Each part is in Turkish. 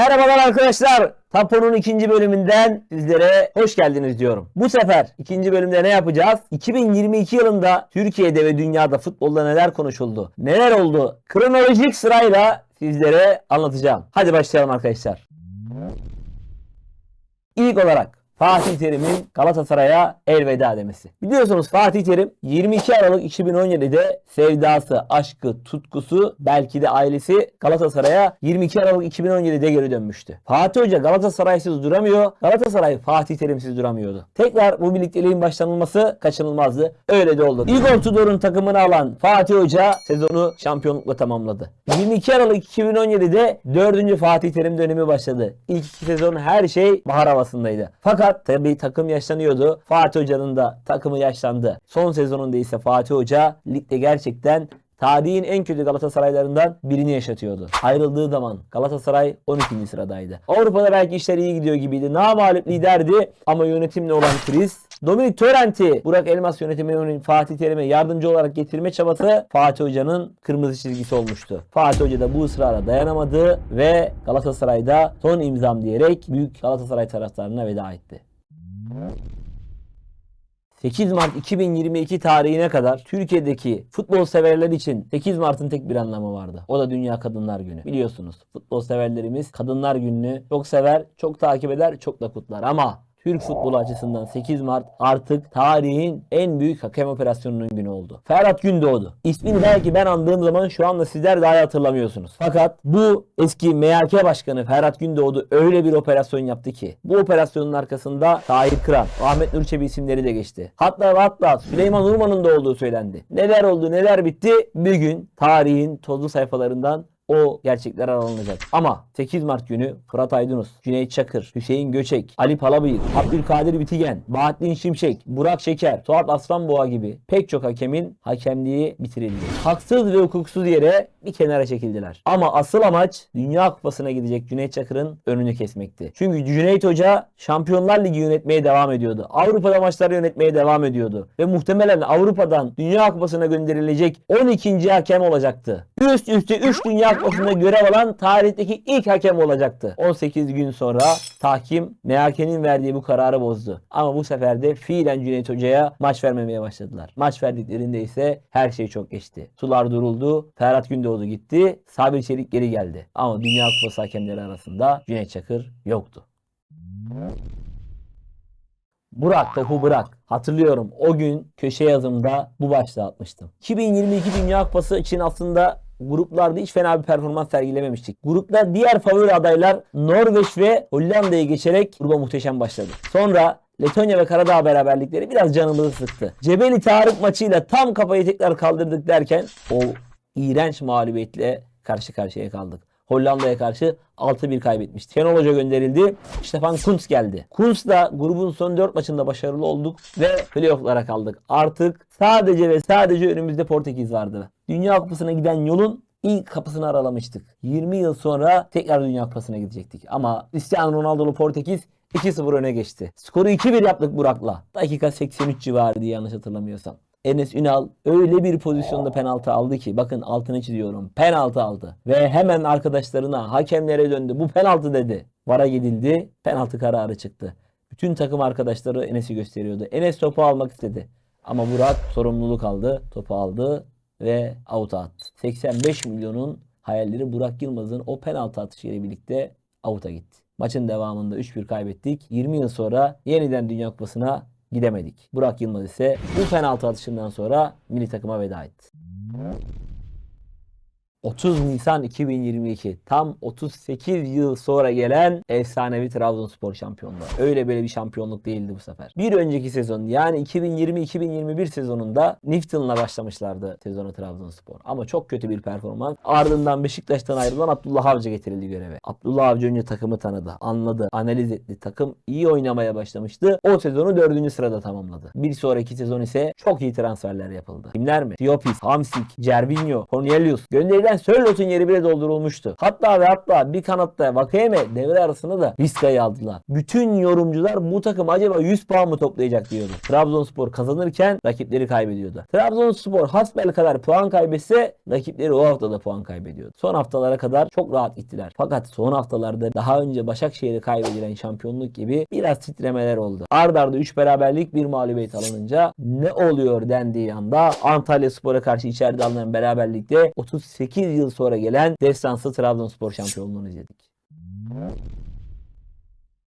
Merhabalar arkadaşlar. Tapo'nun ikinci bölümünden sizlere hoş geldiniz diyorum. Bu sefer ikinci bölümde ne yapacağız? 2022 yılında Türkiye'de ve dünyada futbolda neler konuşuldu? Neler oldu? Kronolojik sırayla sizlere anlatacağım. Hadi başlayalım arkadaşlar. İlk olarak Fatih Terim'in Galatasaray'a elveda demesi. Biliyorsunuz Fatih Terim 22 Aralık 2017'de sevdası, aşkı, tutkusu belki de ailesi Galatasaray'a 22 Aralık 2017'de geri dönmüştü. Fatih Hoca Galatasaray'sız duramıyor. Galatasaray Fatih Terim'siz duramıyordu. Tekrar bu birlikteliğin başlanılması kaçınılmazdı. Öyle de oldu. Igor Tudor'un takımını alan Fatih Hoca sezonu şampiyonlukla tamamladı. 22 Aralık 2017'de 4. Fatih Terim dönemi başladı. İlk iki sezon her şey bahar havasındaydı. Fakat tabii takım yaşlanıyordu. Fatih Hoca'nın da takımı yaşlandı. Son sezonunda ise Fatih Hoca ligde gerçekten tarihin en kötü Galatasaraylarından birini yaşatıyordu. Ayrıldığı zaman Galatasaray 12. sıradaydı. Avrupa'da belki işler iyi gidiyor gibiydi. Namalip liderdi ama yönetimle olan kriz Dominik Torrent'i Burak Elmas yönetiminin Fatih Terim'e yardımcı olarak getirme çabası Fatih Hoca'nın kırmızı çizgisi olmuştu. Fatih Hoca da bu ısrara dayanamadı ve Galatasaray'da son imzam diyerek büyük Galatasaray taraftarına veda etti. 8 Mart 2022 tarihine kadar Türkiye'deki futbol severler için 8 Mart'ın tek bir anlamı vardı. O da Dünya Kadınlar Günü. Biliyorsunuz futbol severlerimiz Kadınlar Günü'nü çok sever, çok takip eder, çok da kutlar. Ama Türk futbolu açısından 8 Mart artık tarihin en büyük hakem operasyonunun günü oldu. Ferhat Gündoğdu. İsmini belki ben andığım zaman şu anda sizler daha iyi hatırlamıyorsunuz. Fakat bu eski MHK Başkanı Ferhat Gündoğdu öyle bir operasyon yaptı ki bu operasyonun arkasında Tahir Kıran, Ahmet Nur Çebi isimleri de geçti. Hatta hatta Süleyman Urman'ın da olduğu söylendi. Neler oldu neler bitti bir gün tarihin tozlu sayfalarından o gerçekler aranacak. Ama 8 Mart günü Fırat Aydınus, Cüneyt Çakır, Hüseyin Göçek, Ali Palabıyık, Abdülkadir Bitigen, Bahattin Şimşek, Burak Şeker, Suat Aslanboğa gibi pek çok hakemin hakemliği bitirildi. Haksız ve hukuksuz yere bir kenara çekildiler. Ama asıl amaç Dünya Kupası'na gidecek Cüneyt Çakır'ın önünü kesmekti. Çünkü Cüneyt Hoca Şampiyonlar Ligi yönetmeye devam ediyordu. Avrupa'da maçları yönetmeye devam ediyordu. Ve muhtemelen Avrupa'dan Dünya Kupası'na gönderilecek 12. hakem olacaktı. Üst üste 3 Dünya Kupası'nda görev alan tarihteki ilk hakem olacaktı. 18 gün sonra tahkim MHK'nin verdiği bu kararı bozdu. Ama bu sefer de fiilen Cüneyt Hoca'ya maç vermemeye başladılar. Maç verdiklerinde ise her şey çok geçti. Sular duruldu. Ferhat Gündoğdu gitti. Sabir Çelik geri geldi. Ama Dünya Kupası hakemleri arasında Cüneyt Çakır yoktu. Burak topu bırak. Hatırlıyorum o gün köşe yazımda bu başlığı atmıştım. 2022 Dünya Kupası için aslında gruplarda hiç fena bir performans sergilememiştik. Grupta diğer favori adaylar Norveç ve Hollanda'yı geçerek gruba muhteşem başladı. Sonra Letonya ve Karadağ beraberlikleri biraz canımızı sıktı. Cebeli Tarık maçıyla tam kafayı tekrar kaldırdık derken o iğrenç mağlubiyetle karşı karşıya kaldık. Hollanda'ya karşı 6-1 kaybetmişti. Şenol Hoca gönderildi. Stefan Kuntz geldi. Kuntz da grubun son 4 maçında başarılı olduk ve playoff'lara kaldık. Artık sadece ve sadece önümüzde Portekiz vardı. Dünya Kupası'na giden yolun ilk kapısını aralamıştık. 20 yıl sonra tekrar Dünya Kupası'na gidecektik. Ama Cristiano Ronaldo'lu Portekiz 2-0 öne geçti. Skoru 2-1 yaptık Burak'la. Dakika 83 civarı diye yanlış hatırlamıyorsam. Enes Ünal öyle bir pozisyonda penaltı aldı ki bakın altını çiziyorum penaltı aldı ve hemen arkadaşlarına hakemlere döndü bu penaltı dedi. Vara gidildi penaltı kararı çıktı. Bütün takım arkadaşları Enes'i gösteriyordu. Enes topu almak istedi. Ama Burak sorumluluk aldı. Topu aldı ve out'a attı. 85 milyonun hayalleri Burak Yılmaz'ın o penaltı atışı ile birlikte out'a gitti. Maçın devamında 3-1 kaybettik. 20 yıl sonra yeniden Dünya Kupası'na gidemedik. Burak Yılmaz ise bu penaltı atışından sonra milli takıma veda etti. 30 Nisan 2022 tam 38 yıl sonra gelen efsanevi Trabzonspor şampiyonluğu. Öyle böyle bir şampiyonluk değildi bu sefer. Bir önceki sezon yani 2020-2021 sezonunda Nifton'la başlamışlardı sezonu Trabzonspor. Ama çok kötü bir performans. Ardından Beşiktaş'tan ayrılan Abdullah Avcı getirildi göreve. Abdullah Avcı önce takımı tanıdı, anladı, analiz etti. Takım iyi oynamaya başlamıştı. O sezonu 4. sırada tamamladı. Bir sonraki sezon ise çok iyi transferler yapıldı. Kimler mi? Diopis, Hamsik, Cervinho, Cornelius. Gönderilen Eren Sörlot'un yeri bile doldurulmuştu. Hatta ve hatta bir kanatta Vakayeme devre arasında da Vizca'yı aldılar. Bütün yorumcular bu takım acaba 100 puan mı toplayacak diyordu. Trabzonspor kazanırken rakipleri kaybediyordu. Trabzonspor hasbel kadar puan kaybetse rakipleri o haftada puan kaybediyordu. Son haftalara kadar çok rahat gittiler. Fakat son haftalarda daha önce Başakşehir'e kaybedilen şampiyonluk gibi biraz titremeler oldu. Arda arda 3 beraberlik bir mağlubiyet alınınca ne oluyor dendiği anda Antalya Spor'a karşı içeride alınan beraberlikte 38 yıl sonra gelen destansı Trabzonspor şampiyonluğunu izledik.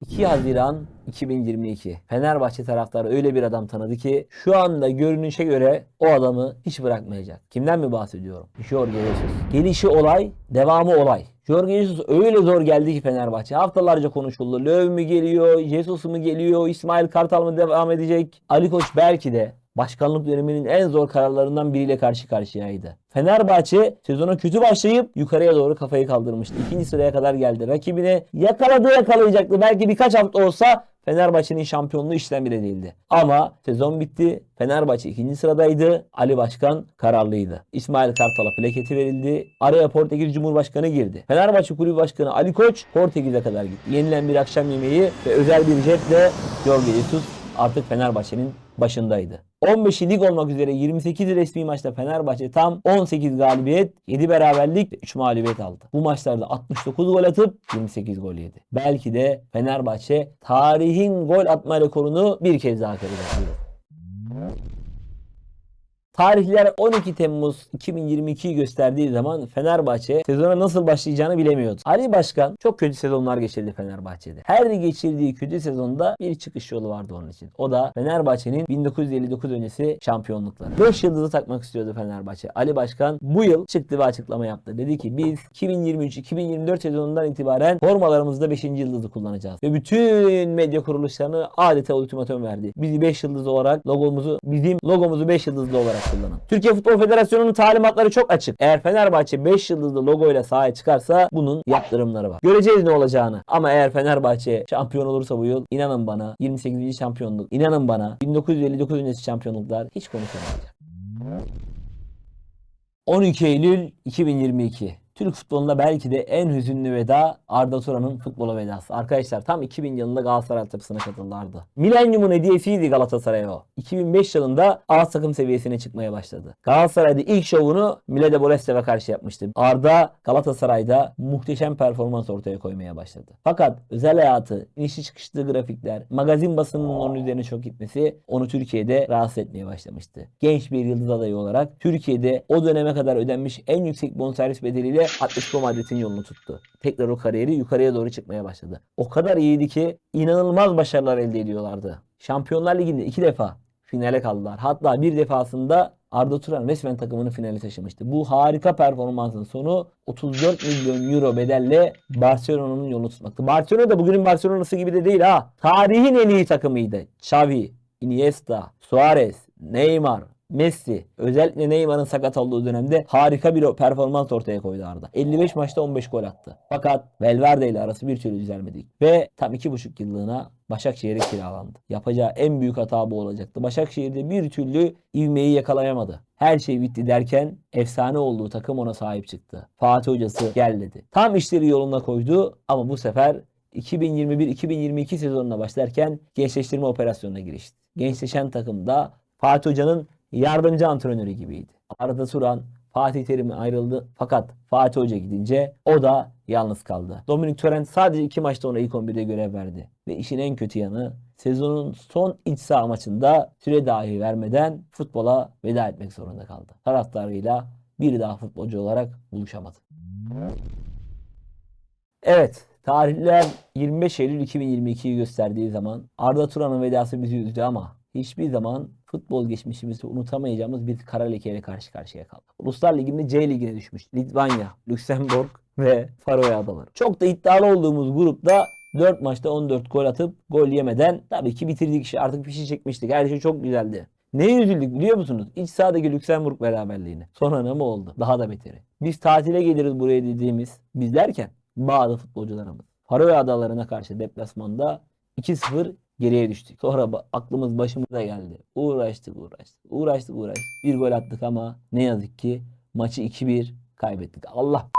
2 Haziran 2022. Fenerbahçe taraftarı öyle bir adam tanıdı ki şu anda görünüşe göre o adamı hiç bırakmayacak. Kimden mi bahsediyorum? Jorge Jesus. Gelişi olay, devamı olay. Jorge Jesus öyle zor geldi ki Fenerbahçe. Haftalarca konuşuldu. Löw mü geliyor, Jesus mu geliyor, İsmail Kartal mı devam edecek? Ali Koç belki de başkanlık döneminin en zor kararlarından biriyle karşı karşıyaydı. Fenerbahçe sezona kötü başlayıp yukarıya doğru kafayı kaldırmıştı. İkinci sıraya kadar geldi. Rakibine yakaladı yakalayacaktı. Belki birkaç hafta olsa Fenerbahçe'nin şampiyonluğu işlem bile değildi. Ama sezon bitti. Fenerbahçe ikinci sıradaydı. Ali Başkan kararlıydı. İsmail Kartal'a plaketi verildi. Araya Portekiz Cumhurbaşkanı girdi. Fenerbahçe Kulübü Başkanı Ali Koç Portekiz'e kadar gitti. Yenilen bir akşam yemeği ve özel bir jetle Jorge Jesus artık Fenerbahçe'nin başındaydı. 15'i lig olmak üzere 28 resmi maçta Fenerbahçe tam 18 galibiyet, 7 beraberlik ve 3 mağlubiyet aldı. Bu maçlarda 69 gol atıp 28 gol yedi. Belki de Fenerbahçe tarihin gol atma rekorunu bir kez daha kıracak. Tarihler 12 Temmuz 2022'yi gösterdiği zaman Fenerbahçe sezona nasıl başlayacağını bilemiyordu. Ali Başkan çok kötü sezonlar geçirdi Fenerbahçe'de. Her geçirdiği kötü sezonda bir çıkış yolu vardı onun için. O da Fenerbahçe'nin 1959 öncesi şampiyonlukları. 5 yıldızı takmak istiyordu Fenerbahçe. Ali Başkan bu yıl çıktı ve açıklama yaptı. Dedi ki biz 2023-2024 sezonundan itibaren formalarımızda 5. yıldızı kullanacağız. Ve bütün medya kuruluşlarını adeta ultimatum verdi. Bizi 5 yıldız olarak logomuzu bizim logomuzu 5 yıldızlı olarak kullanın. Türkiye Futbol Federasyonu'nun talimatları çok açık. Eğer Fenerbahçe 5 yıldızlı logoyla sahaya çıkarsa bunun yaptırımları var. Göreceğiz ne olacağını. Ama eğer Fenerbahçe şampiyon olursa bu yıl inanın bana 28. şampiyonluk inanın bana 1959 öncesi şampiyonluklar hiç konuşulmayacak. 12 Eylül 2022 Türk futbolunda belki de en hüzünlü veda Arda Turan'ın futbola vedası. Arkadaşlar tam 2000 yılında Galatasaray altyapısına katıldı Arda. Milenyumun hediyesiydi Galatasaray'a o. 2005 yılında A takım seviyesine çıkmaya başladı. Galatasaray'da ilk şovunu Milede Borestev'e karşı yapmıştı. Arda Galatasaray'da muhteşem performans ortaya koymaya başladı. Fakat özel hayatı, inişi çıkışlı grafikler, magazin basınının onun üzerine çok gitmesi onu Türkiye'de rahatsız etmeye başlamıştı. Genç bir yıldız adayı olarak Türkiye'de o döneme kadar ödenmiş en yüksek bonservis bedeliyle Atletico Madrid'in yolunu tuttu. Tekrar o kariyeri yukarıya doğru çıkmaya başladı. O kadar iyiydi ki inanılmaz başarılar elde ediyorlardı. Şampiyonlar Ligi'nde iki defa finale kaldılar. Hatta bir defasında Arda Turan resmen takımını finale taşımıştı. Bu harika performansın sonu 34 milyon euro bedelle Barcelona'nın yolunu tutmaktı. Barcelona da bugünün Barcelona'sı gibi de değil ha. Tarihin en iyi takımıydı. Xavi, Iniesta, Suarez, Neymar, Messi özellikle Neymar'ın sakat olduğu dönemde harika bir performans ortaya koydu Arda. 55 maçta 15 gol attı. Fakat Valverde ile arası bir türlü düzelmedi. Ve tam 2,5 yıllığına Başakşehir'e kiralandı. Yapacağı en büyük hata bu olacaktı. Başakşehir'de bir türlü ivmeyi yakalayamadı. Her şey bitti derken efsane olduğu takım ona sahip çıktı. Fatih hocası gel dedi. Tam işleri yoluna koydu ama bu sefer 2021-2022 sezonuna başlarken gençleştirme operasyonuna girişti. Gençleşen takımda Fatih Hoca'nın yardımcı antrenörü gibiydi. Arda Turan Fatih Terim'e ayrıldı fakat Fatih Hoca gidince o da yalnız kaldı. Dominik Torrent sadece iki maçta ona ilk 11'de görev verdi. Ve işin en kötü yanı sezonun son iç saha maçında süre dahi vermeden futbola veda etmek zorunda kaldı. Taraftarıyla bir daha futbolcu olarak buluşamadı. Evet, tarihler 25 Eylül 2022'yi gösterdiği zaman Arda Turan'ın vedası bizi üzdü ama hiçbir zaman futbol geçmişimizi unutamayacağımız bir kara lekeyle karşı karşıya kaldık. Uluslar Ligi'nde C Ligi'ne düşmüş. Litvanya, Lüksemburg ve Faroe Adaları. Çok da iddialı olduğumuz grupta 4 maçta 14 gol atıp gol yemeden tabii ki bitirdik işi. Artık fişi çekmiştik. Her şey çok güzeldi. Neye üzüldük biliyor musunuz? İç sahadaki Lüksemburg beraberliğine. Sonra ne mi oldu? Daha da beteri. Biz tatile geliriz buraya dediğimiz biz derken bazı futbolcularımız. Faroe Adalarına karşı deplasmanda 2-0 geriye düştük. Sonra aklımız başımıza geldi. Uğraştık uğraştık. Uğraştık uğraştık. Bir gol attık ama ne yazık ki maçı 2-1 kaybettik. Allah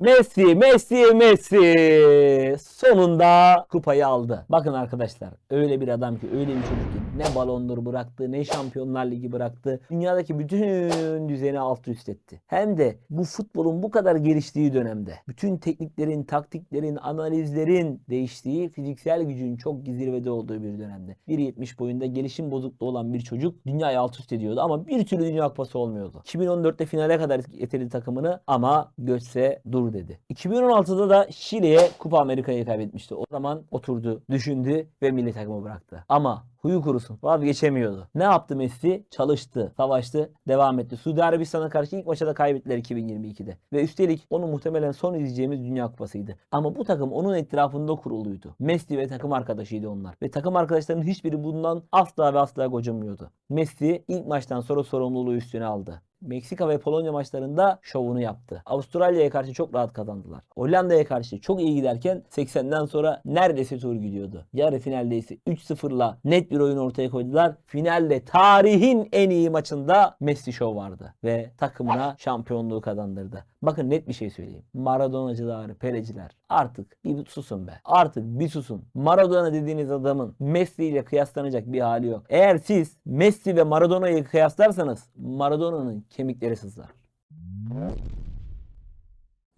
Messi, Messi, Messi sonunda kupayı aldı. Bakın arkadaşlar öyle bir adam ki öyle bir çocuk ki ne balondur bıraktı ne şampiyonlar ligi bıraktı. Dünyadaki bütün düzeni alt üst etti. Hem de bu futbolun bu kadar geliştiği dönemde bütün tekniklerin, taktiklerin, analizlerin değiştiği fiziksel gücün çok zirvede olduğu bir dönemde. 1.70 boyunda gelişim bozukluğu olan bir çocuk dünyayı alt üst ediyordu ama bir türlü dünya kupası olmuyordu. 2014'te finale kadar getirdi takımını ama göçse dur dedi. 2016'da da Şili'ye Kupa Amerika'yı kaybetmişti. O zaman oturdu, düşündü ve milli takımı bıraktı. Ama huyu kurusun vazgeçemiyordu. Ne yaptı Messi? Çalıştı, savaştı, devam etti. Suudi Arabistan'a karşı ilk maçta da kaybettiler 2022'de. Ve üstelik onu muhtemelen son izleyeceğimiz Dünya Kupası'ydı. Ama bu takım onun etrafında kuruluydu. Messi ve takım arkadaşıydı onlar. Ve takım arkadaşlarının hiçbiri bundan asla ve asla gocunmuyordu. Messi ilk maçtan sonra sorumluluğu üstüne aldı. Meksika ve Polonya maçlarında şovunu yaptı. Avustralya'ya karşı çok rahat kazandılar. Hollanda'ya karşı çok iyi giderken 80'den sonra neredeyse tur gidiyordu. Yarı finalde ise 3-0'la net bir oyun ortaya koydular. Finalde tarihin en iyi maçında Messi şov vardı ve takımına şampiyonluğu kazandırdı. Bakın net bir şey söyleyeyim. Maradonacılar, Peleciler artık bir susun be. Artık bir susun. Maradona dediğiniz adamın Messi ile kıyaslanacak bir hali yok. Eğer siz Messi ve Maradona'yı kıyaslarsanız Maradona'nın kemikleri sızlar.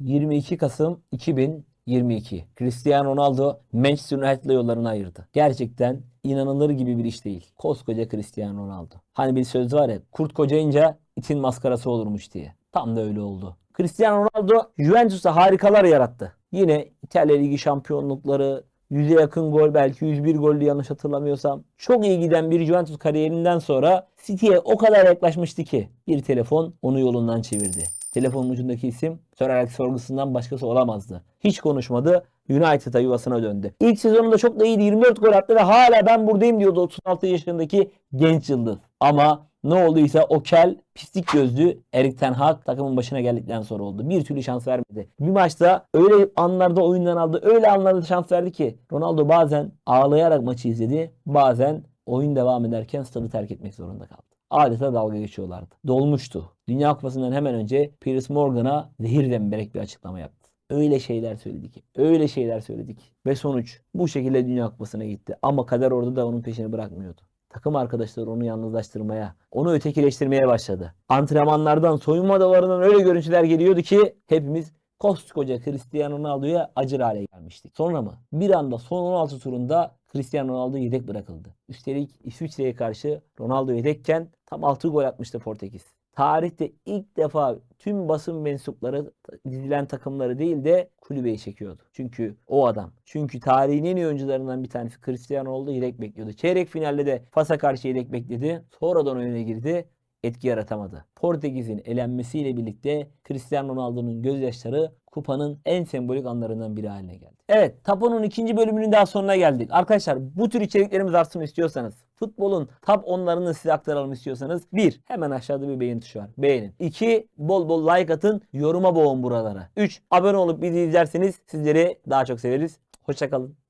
22 Kasım 2022. Cristiano Ronaldo Manchester United'la yollarını ayırdı. Gerçekten inanılır gibi bir iş değil. Koskoca Cristiano Ronaldo. Hani bir söz var ya kurt kocayınca itin maskarası olurmuş diye. Tam da öyle oldu. Cristiano Ronaldo Juventus'a harikalar yarattı. Yine İtalya Ligi şampiyonlukları, 100'e yakın gol belki 101 gollü yanlış hatırlamıyorsam. Çok iyi giden bir Juventus kariyerinden sonra City'ye o kadar yaklaşmıştı ki bir telefon onu yolundan çevirdi. Telefonun ucundaki isim Sir Alex Ferguson'dan başkası olamazdı. Hiç konuşmadı. United'a yuvasına döndü. İlk sezonunda çok da iyiydi. 24 gol attı ve hala ben buradayım diyordu 36 yaşındaki genç yıldız. Ama ne olduysa o kel pislik gözlü Erik Ten Hag takımın başına geldikten sonra oldu. Bir türlü şans vermedi. Bir maçta öyle anlarda oyundan aldı. Öyle anlarda şans verdi ki Ronaldo bazen ağlayarak maçı izledi. Bazen oyun devam ederken stadı terk etmek zorunda kaldı. Adeta dalga geçiyorlardı. Dolmuştu. Dünya Kupası'ndan hemen önce Piers Morgan'a zehir zemberek bir açıklama yaptı. Öyle şeyler söyledik. Öyle şeyler söyledik. Ve sonuç bu şekilde Dünya Kupası'na gitti. Ama kader orada da onun peşini bırakmıyordu. Takım arkadaşları onu yalnızlaştırmaya, onu ötekileştirmeye başladı. Antrenmanlardan, soyunma odalarından öyle görüntüler geliyordu ki hepimiz koskoca Cristiano Ronaldo'ya acır hale gelmiştik. Sonra mı? Bir anda son 16 turunda Cristiano Ronaldo yedek bırakıldı. Üstelik İsviçre'ye karşı Ronaldo yedekken tam 6 gol atmıştı Portekiz. Tarihte ilk defa tüm basın mensupları dizilen takımları değil de kulübeyi çekiyordu. Çünkü o adam. Çünkü tarihin en iyi oyuncularından bir tanesi Cristiano oldu yedek bekliyordu. Çeyrek finalde de Fas'a karşı yedek bekledi. Sonradan oyuna girdi etki yaratamadı. Portekiz'in elenmesiyle birlikte Cristiano Ronaldo'nun gözyaşları kupanın en sembolik anlarından biri haline geldi. Evet, Tapo'nun ikinci bölümünün daha sonuna geldik. Arkadaşlar bu tür içeriklerimiz artsın istiyorsanız, futbolun top onlarını size aktaralım istiyorsanız bir, hemen aşağıda bir beğeni tuşu var. Beğenin. İki, bol bol like atın, yoruma boğun buralara. Üç, abone olup bizi izlerseniz sizleri daha çok severiz. Hoşçakalın.